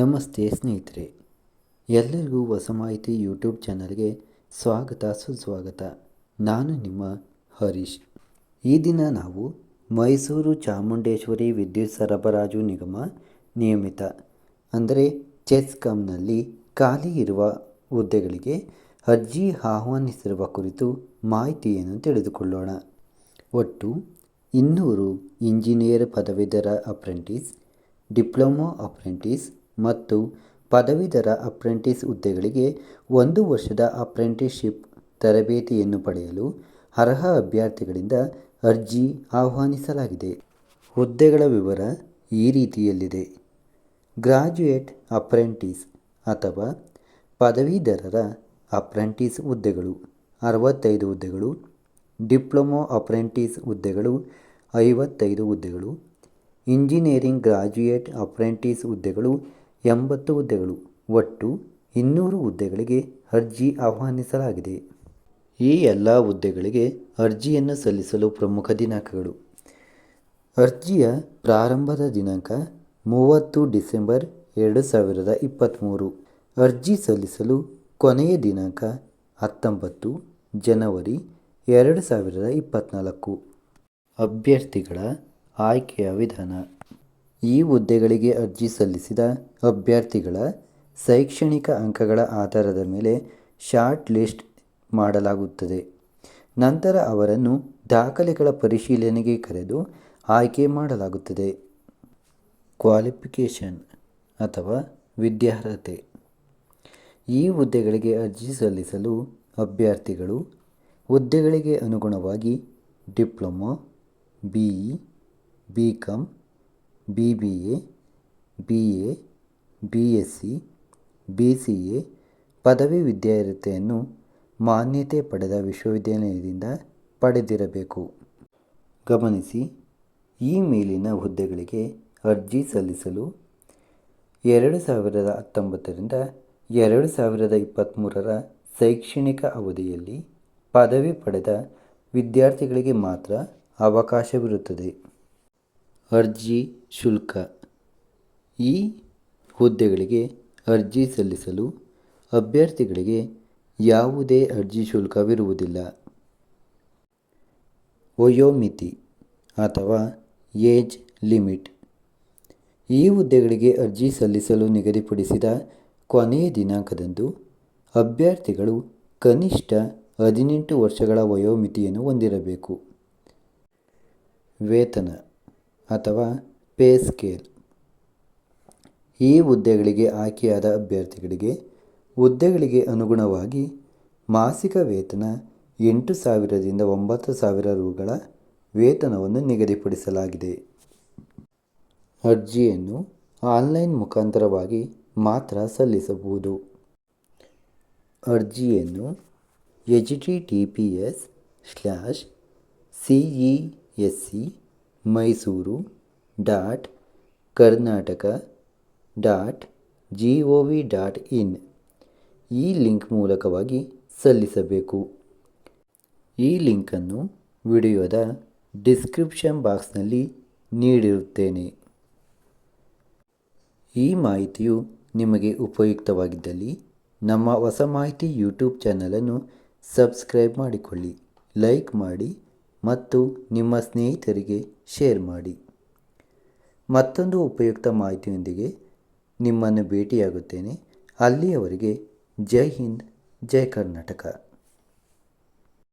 ನಮಸ್ತೆ ಸ್ನೇಹಿತರೆ, ಎಲ್ಲರಿಗೂ ಹೊಸ ಮಾಹಿತಿ ಯೂಟ್ಯೂಬ್ ಚಾನಲ್ಗೆ ಸ್ವಾಗತ, ಸುಸ್ವಾಗತ. ನಾನು ನಿಮ್ಮ ಹರೀಶ್. ಈ ದಿನ ನಾವು ಮೈಸೂರು ಚಾಮುಂಡೇಶ್ವರಿ ವಿದ್ಯುತ್ ಸರಬರಾಜು ನಿಗಮ ನಿಯಮಿತ, ಅಂದರೆ ಚೆಸ್ಕಾಂನಲ್ಲಿ ಖಾಲಿ ಇರುವ ಹುದ್ದೆಗಳಿಗೆ ಅರ್ಜಿ ಆಹ್ವಾನಿಸಿರುವ ಕುರಿತು ಮಾಹಿತಿಯನ್ನು ತಿಳಿದುಕೊಳ್ಳೋಣ. ಒಟ್ಟು ಇನ್ನೂರು ಇಂಜಿನಿಯರ್ ಪದವೀಧರ ಅಪ್ರೆಂಟಿಸ್, ಡಿಪ್ಲೊಮೊ ಅಪ್ರೆಂಟಿಸ್ ಮತ್ತು ಪದವೀಧರ ಅಪ್ರೆಂಟಿಸ್ ಹುದ್ದೆಗಳಿಗೆ ಒಂದು ವರ್ಷದ ಅಪ್ರೆಂಟಿಸ್ಶಿಪ್ ತರಬೇತಿಯನ್ನು ಪಡೆಯಲು ಅರ್ಹ ಅಭ್ಯರ್ಥಿಗಳಿಂದ ಅರ್ಜಿ ಆಹ್ವಾನಿಸಲಾಗಿದೆ. ಹುದ್ದೆಗಳ ವಿವರ ಈ ರೀತಿಯಲ್ಲಿದೆ. ಗ್ರಾಜ್ಯುಯೇಟ್ ಅಪ್ರೆಂಟಿಸ್ ಅಥವಾ ಪದವೀಧರರ ಅಪ್ರೆಂಟಿಸ್ ಹುದ್ದೆಗಳು ಅರವತ್ತೈದು ಹುದ್ದೆಗಳು, ಡಿಪ್ಲೊಮೊ ಅಪ್ರೆಂಟಿಸ್ ಹುದ್ದೆಗಳು ಐವತ್ತೈದು ಹುದ್ದೆಗಳು, ಇಂಜಿನಿಯರಿಂಗ್ ಗ್ರಾಜ್ಯುಯೇಟ್ ಅಪ್ರೆಂಟಿಸ್ ಹುದ್ದೆಗಳು ಎಂಬತ್ತು ಹುದ್ದೆಗಳು, ಒಟ್ಟು ಇನ್ನೂರು ಹುದ್ದೆಗಳಿಗೆ ಅರ್ಜಿ ಆಹ್ವಾನಿಸಲಾಗಿದೆ. ಈ ಎಲ್ಲ ಹುದ್ದೆಗಳಿಗೆ ಅರ್ಜಿಯನ್ನು ಸಲ್ಲಿಸಲು ಪ್ರಮುಖ ದಿನಾಂಕಗಳು. ಅರ್ಜಿಯ ಪ್ರಾರಂಭದ ದಿನಾಂಕ ಮೂವತ್ತು ಡಿಸೆಂಬರ್ ಎರಡು ಸಾವಿರದ ಇಪ್ಪತ್ತ್ಮೂರು ಅರ್ಜಿ ಸಲ್ಲಿಸಲು ಕೊನೆಯ ದಿನಾಂಕ ಹತ್ತೊಂಬತ್ತು ಜನವರಿ ಎರಡು ಸಾವಿರದ ಇಪ್ಪತ್ತ್ನಾಲ್ಕು ಅಭ್ಯರ್ಥಿಗಳ ಆಯ್ಕೆಯ ವಿಧಾನ. ಈ ಹುದ್ದೆಗಳಿಗೆ ಅರ್ಜಿ ಸಲ್ಲಿಸಿದ ಅಭ್ಯರ್ಥಿಗಳ ಶೈಕ್ಷಣಿಕ ಅಂಕಗಳ ಆಧಾರದ ಮೇಲೆ ಶಾರ್ಟ್ ಲಿಸ್ಟ್ ಮಾಡಲಾಗುತ್ತದೆ. ನಂತರ ಅವರನ್ನು ದಾಖಲೆಗಳ ಪರಿಶೀಲನೆಗೆ ಕರೆದು ಆಯ್ಕೆ ಮಾಡಲಾಗುತ್ತದೆ. ಕ್ವಾಲಿಫಿಕೇಷನ್ ಅಥವಾ ವಿದ್ಯಾರ್ಹತೆ. ಈ ಹುದ್ದೆಗಳಿಗೆ ಅರ್ಜಿ ಸಲ್ಲಿಸಲು ಅಭ್ಯರ್ಥಿಗಳು ಹುದ್ದೆಗಳಿಗೆ ಅನುಗುಣವಾಗಿ diploma B E B com B B A B A B S C B C A ಪದವಿ ವಿದ್ಯಾರ್ಹತೆಯನ್ನು ಮಾನ್ಯತೆ ಪಡೆದ ವಿಶ್ವವಿದ್ಯಾಲಯದಿಂದ ಪಡೆದಿರಬೇಕು. ಗಮನಿಸಿ, ಈ ಮೇಲಿನ ಹುದ್ದೆಗಳಿಗೆ ಅರ್ಜಿ ಸಲ್ಲಿಸಲು ಎರಡು ಸಾವಿರದ ಹತ್ತೊಂಬತ್ತರಿಂದ ಎರಡು ಸಾವಿರದ ಇಪ್ಪತ್ತ್ಮೂರರ ಶೈಕ್ಷಣಿಕ ಅವಧಿಯಲ್ಲಿ ಪದವಿ ಪಡೆದ ವಿದ್ಯಾರ್ಥಿಗಳಿಗೆ ಮಾತ್ರ ಅವಕಾಶವಿರುತ್ತದೆ. ಅರ್ಜಿ ಶುಲ್ಕ. ಈ ಹುದ್ದೆಗಳಿಗೆ ಅರ್ಜಿ ಸಲ್ಲಿಸಲು ಅಭ್ಯರ್ಥಿಗಳಿಗೆ ಯಾವುದೇ ಅರ್ಜಿ ಶುಲ್ಕವಿರುವುದಿಲ್ಲ. ವಯೋಮಿತಿ ಅಥವಾ ಏಜ್ ಲಿಮಿಟ್. ಈ ಹುದ್ದೆಗಳಿಗೆ ಅರ್ಜಿ ಸಲ್ಲಿಸಲು ನಿಗದಿಪಡಿಸಿದ ಕೊನೆಯ ದಿನಾಂಕದಂದು ಅಭ್ಯರ್ಥಿಗಳು ಕನಿಷ್ಠ ಹದಿನೆಂಟು ವರ್ಷಗಳ ವಯೋಮಿತಿಯನ್ನು ಹೊಂದಿರಬೇಕು. ವೇತನ. ಅಥವಾ ಪೇ ಸ್ಕೇಲ್ ಈ ಹುದ್ದೆಗಳಿಗೆ ಆಯ್ಕೆಯಾದ ಅಭ್ಯರ್ಥಿಗಳಿಗೆ ಹುದ್ದೆಗಳಿಗೆ ಅನುಗುಣವಾಗಿ ಮಾಸಿಕ ವೇತನ ಎಂಟು ಸಾವಿರದಿಂದ ಒಂಬತ್ತು ಸಾವಿರ ರುಗಳ ವೇತನವನ್ನು ನಿಗದಿಪಡಿಸಲಾಗಿದೆ. ಅರ್ಜಿಯನ್ನು ಆನ್ಲೈನ್ ಮುಖಾಂತರವಾಗಿ ಮಾತ್ರ ಸಲ್ಲಿಸಬಹುದು. ಅರ್ಜಿಯನ್ನು H T T P S slash C E S C Mysuru dot Karnataka dot G O V dot in. ಈ ಲಿಂಕ್ ಮೂಲಕವಾಗಿ ಸಲ್ಲಿಸಬೇಕು. ಈ ಲಿಂಕನ್ನು ವಿಡಿಯೋದ ಡಿಸ್ಕ್ರಿಪ್ಷನ್ ಬಾಕ್ಸ್ನಲ್ಲಿ ನೀಡಿರುತ್ತೇನೆ. ಈ ಮಾಹಿತಿಯು ನಿಮಗೆ ಉಪಯುಕ್ತವಾಗಿದ್ದಲ್ಲಿ ನಮ್ಮ ಹೊಸ ಮಾಹಿತಿ ಯೂಟ್ಯೂಬ್ ಚಾನಲನ್ನು ಸಬ್ಸ್ಕ್ರೈಬ್ ಮಾಡಿಕೊಳ್ಳಿ, ಲೈಕ್ ಮಾಡಿ ಮತ್ತು ನಿಮ್ಮ ಸ್ನೇಹಿತರಿಗೆ ಶೇರ್ ಮಾಡಿ. ಮತ್ತೊಂದು ಉಪಯುಕ್ತ ಮಾಹಿತಿಯೊಂದಿಗೆ ನಿಮ್ಮನ್ನು ಭೇಟಿಯಾಗುತ್ತೇನೆ. ಅಲ್ಲಿಯವರೆಗೆ ಜೈ ಹಿಂದ್, ಜೈ ಕರ್ನಾಟಕ.